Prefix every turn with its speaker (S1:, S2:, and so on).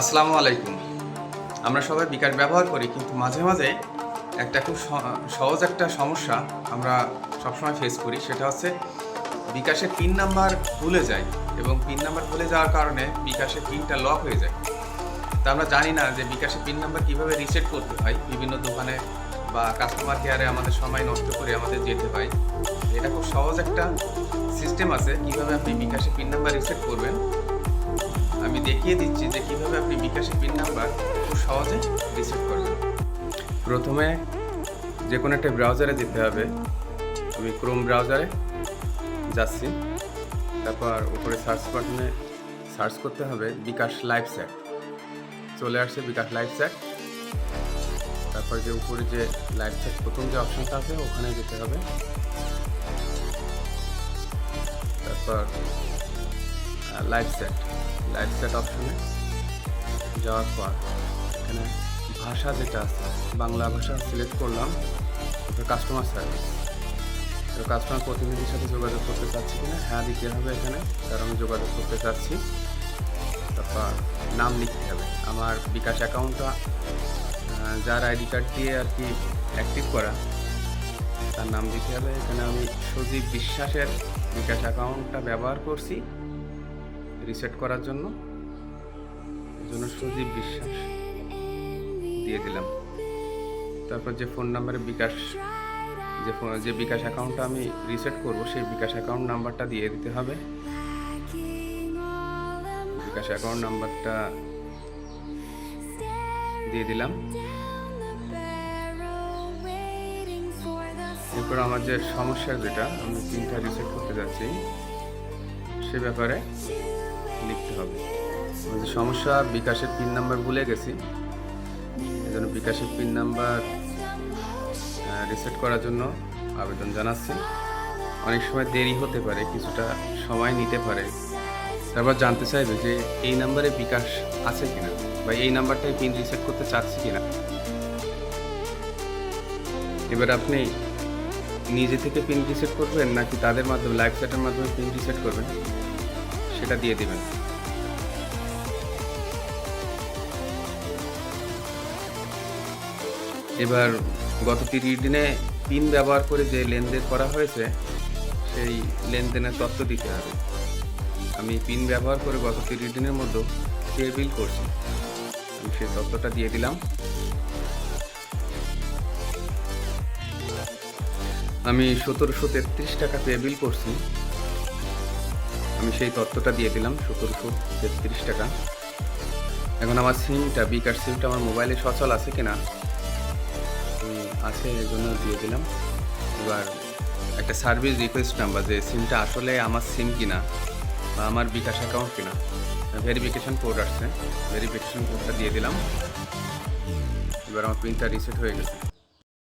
S1: আসসালামু আলাইকুম। আমরা সবাই বিকাশ ব্যবহার করি, কিন্তু মাঝে মাঝে একটা খুব সহজ একটা সমস্যা আমরা সবসময় ফেস করি, সেটা হচ্ছে বিকাশে পিন নাম্বার ভুলে যায় এবং পিন নাম্বার ভুলে যাওয়ার কারণে বিকাশের পিনটা লক হয়ে যায়। তা আমরা জানি না যে বিকাশের পিন নাম্বার কীভাবে রিসেট করতে হয়। বিভিন্ন দোকানে বা কাস্টমার কেয়ারে আমাদের সময় নষ্ট করে আমাদের যেতে হয়। এটা খুব সহজ একটা সিস্টেম আছে, কীভাবে আপনি বিকাশের পিন নাম্বার রিসেট করবেন। আমি দেখিয়ে দিচ্ছি যে কীভাবে আপনি বিকাশের পিন নাম্বার খুব সহজে রিসেট করবেন। প্রথমে যে কোনো একটা ব্রাউজারে যেতে হবে। আমি ক্রোম ব্রাউজারে যাচ্ছি। তারপর উপরে সার্চ বাটনে সার্চ করতে হবে বিকাশ লাইভ স্যাট। চলে আসছে বিকাশ লাইভ স্যাট। তারপর যে উপরে যে লাইভ স্যাট প্রথম যে অপশনটা আছে, ওখানে যেতে হবে। তারপর লাইভ সেট লাইভ সেট অপশনে যাওয়ার পর এখানে ভাষা যেটা আছে, বাংলা ভাষা সিলেক্ট করলাম তারপর কাস্টমার সার্ভিস তো কাস্টমার প্রতিনিধির সাথে যোগাযোগ করতে চাচ্ছি কিনা হ্যাঁ দিতে হবে এখানে, কারণ আমি যোগাযোগ করতে চাচ্ছি। তারপর নাম লিখতে হবে। আমার বিকাশ অ্যাকাউন্টটা যার আইডি কার্ড দিয়ে আর কি অ্যাক্টিভ করা, তার নাম দিতে হবে। এখানে আমি সজীব বিশ্বাসের বিকাশ অ্যাকাউন্টটা ব্যবহার করছি। রিসেট করার জন্য। জন্য সজীব বিশ্বাস দিয়ে দিলাম। তারপর যে ফোন নাম্বারে বিকাশ, যে ফোন- যে বিকাশ অ্যাকাউন্টটা আমি রিসেট করব, সেই বিকাশ অ্যাকাউন্ট নাম্বারটা দিয়ে দিতে হবে। বিকাশ অ্যাকাউন্ট নাম্বারটা দিয়ে দিলাম। এরপর আমার যে সমস্যা যেটা, আমি পিনটা রিসেট করতে যাচ্ছি। সে ব্যাপারে লিখতে হবে। আমার যে সমস্যা, বিকাশের পিন নাম্বার ভুলে গেছি। এই জন্য বিকাশের পিন নাম্বার রিসেট করার জন্য আবেদন জানাচ্ছি। অনেক সময় দেরি হতে পারে, কিছুটা সময় নিতে পারে। তারপর জানতে চাইবে যে এই নাম্বারে বিকাশ আছে কিনা বা এই নাম্বারটায় পিন রিসেট করতে চাচ্ছি কিনা। এবার আপনি নিজে থেকে পিন রিসেট করবেন নাকি তাদের মাধ্যমে লাইভ সেটের মাধ্যমে পিন রিসেট করবেন? সেটা দিয়ে দেবেন। এবার গত তিরিশ দিনে পিন ব্যবহার করে যে লেনদেন করা হয়েছে, সেই লেনদেনের তথ্য দিতে হবে। আমি পিন ব্যবহার করে গত তিরিশ দিনের মধ্যে পে বিল করছি। আমি সেই তথ্যটা দিয়ে দিলাম। আমি সতেরোশো তেত্রিশ টাকা পে বিল করছি। আমি সেই তথ্যটা দিয়ে দিলাম, সতেরোশো তেত্রিশ টাকা। এখন আমার সিমটা, বিকাশ সিমটা আমার মোবাইলে সচল আছে কিনা আছে এই জন্য দিয়ে দিলাম। এবার একটা সার্ভিস রিকোয়েস্ট নাম্বার যে সিমটা আসলে আমার সিম কিনা বা আমার বিকাশ অ্যাকাউন্ট কিনা। ভেরিফিকেশন কোড আসছে ভেরিফিকেশন কোডটা দিয়ে দিলাম। এবার আমার পিনটা রিসেট হয়ে গেছে।